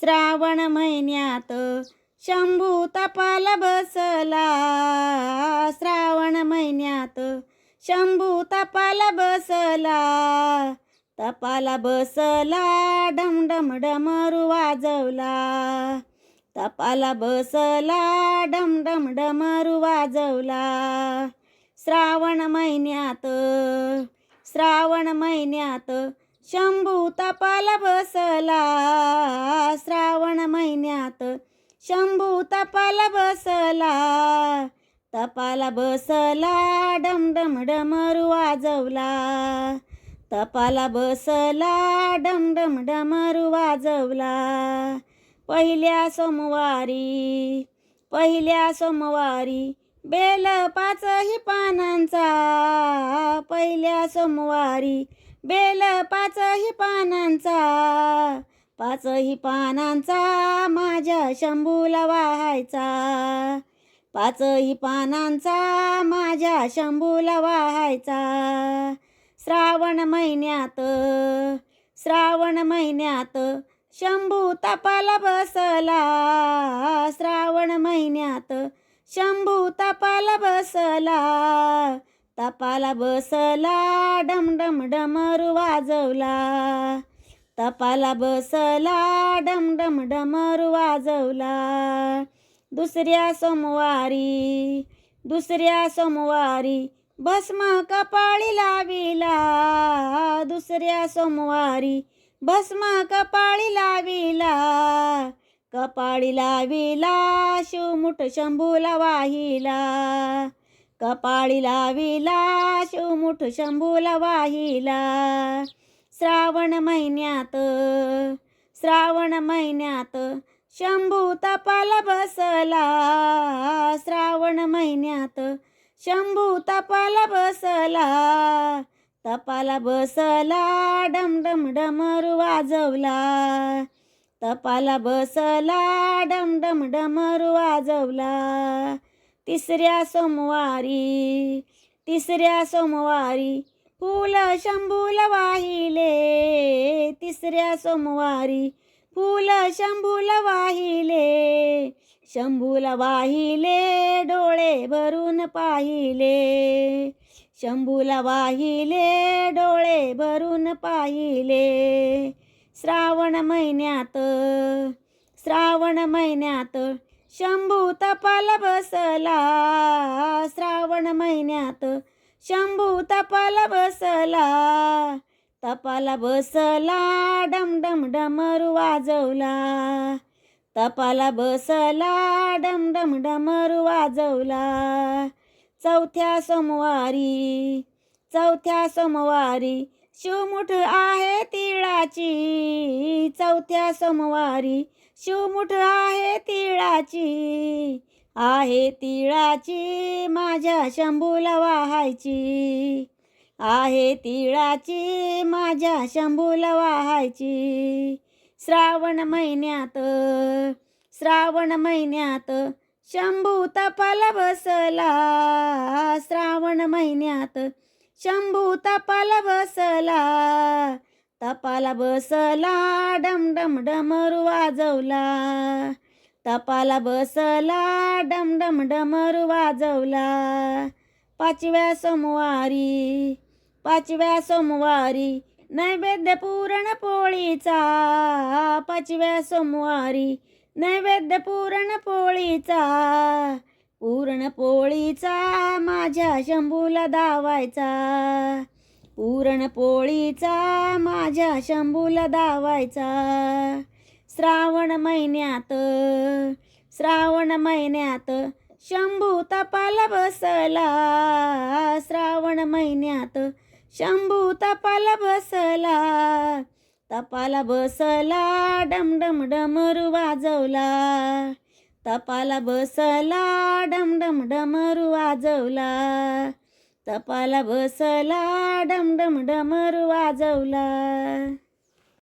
श्रावण महिन्यात शंभू तपाला बसला. श्रावण महिन्यात शंभू तपाला बसला. तपाला बसला डमडम डमरू वाजवला. तपाला बसला डमडम डमरू वाजवला. श्रावण महिन्यात श्रावण महिन्यात शंभू तपाला बसला. श्रावण महिन्यात शंभू तपाला बसला. तपाला बसला डमडम डमरू वाजवला तपाला बसला डमडम डमरू वाजवला पहिल्या सोमवारी पहिल्या सोमवारी बेल पाचही पानांचा. पहिल्या सोमवारी बेल पाचही पानांचा पाचही पानांचा माझ्या शंभूला वाहायचा. पाचही पानांचा माझ्या शंभूला वाहायचा. श्रावण महिन्यात श्रावण महिन्यात शंभू तपाला बसला. श्रावण महिन्यात शंभू तपाला बसला. तपाला बसला डमडम डमरू वाजवला. तपाला बसला डमडम डमरू वाजवला. दुसऱ्या सोमवारी दुसऱ्या सोमवारी भस्म कपाळी लाविला. दुसऱ्या सोमवारी भस्म कपाळी लाविला. कपाळी लाविला शिवमुठ शंभूला वाहिला. कपाळी लाविला शिवमुठ शंभूला वाहिला. श्रावण महिन्यात श्रावण महिन्यात शंभू तपाला बसला. श्रावण महिन्यात शंभू तपाला बसला. तपाला बसला डमडम डमरू वाजवला. तपाला बसला डमडम डमरू वाजवला. तिसऱ्या सोमवारी तिसऱ्या सोमवारी फुल शंभूला वाहिले. तिसऱ्या सोमवारी फुल शंभूला वाहिले. शंभूला वाहिले डोळे भरून पाहिले. शंभूला वाहिले डोळे भरून पाहिले. श्रावण महिन्यात श्रावण महिन्यात शंभू तपाला बसला. श्रावण महिन्यात शंभू तपाला बसला. तपाला बसला डमडम डमरू वाजवला. तपाला बसला डम डमरू वाजवला. चौथ्या सोमवारी चौथ्या सोमवारी शिवमुठ आहे तिळाची चौथ्या सोमवारी शिवमुठ आहे तिळाची. आहे तिळाची माझ्या शंभूला वाहायची. आहे तिळाची माझ्या शंभूला वाहायची. श्रावण महिन्यात श्रावण महिन्यात शंभू तपाला बसला. श्रावण महिन्यात शंभू तपाला बसला. तपाला बसला डम डमरू वाजवला. तपाला बसला डमडम डमरू वाजवला. पाचव्या सोमवारी पाचव्या सोमवारी नैवेद्य पूरण पोळीचा. पाचव्या सोमवारी नैवेद्य पूरण पोळीचा. पुरणपोळीचा माझ्या शंभूला दावायचा. पुरणपोळीचा माझ्या शंभूला दावायचा. श्रावण महिन्यात श्रावण महिन्यात शंभू तपाला बसला. श्रावण महिन्यात शंभू तपाला बसला. तपाला बसला डमडम डमरू वाजवला. तपाला बसला डमडम डमरू वाजवला तपाला बसला डमडम डमरू वाजवला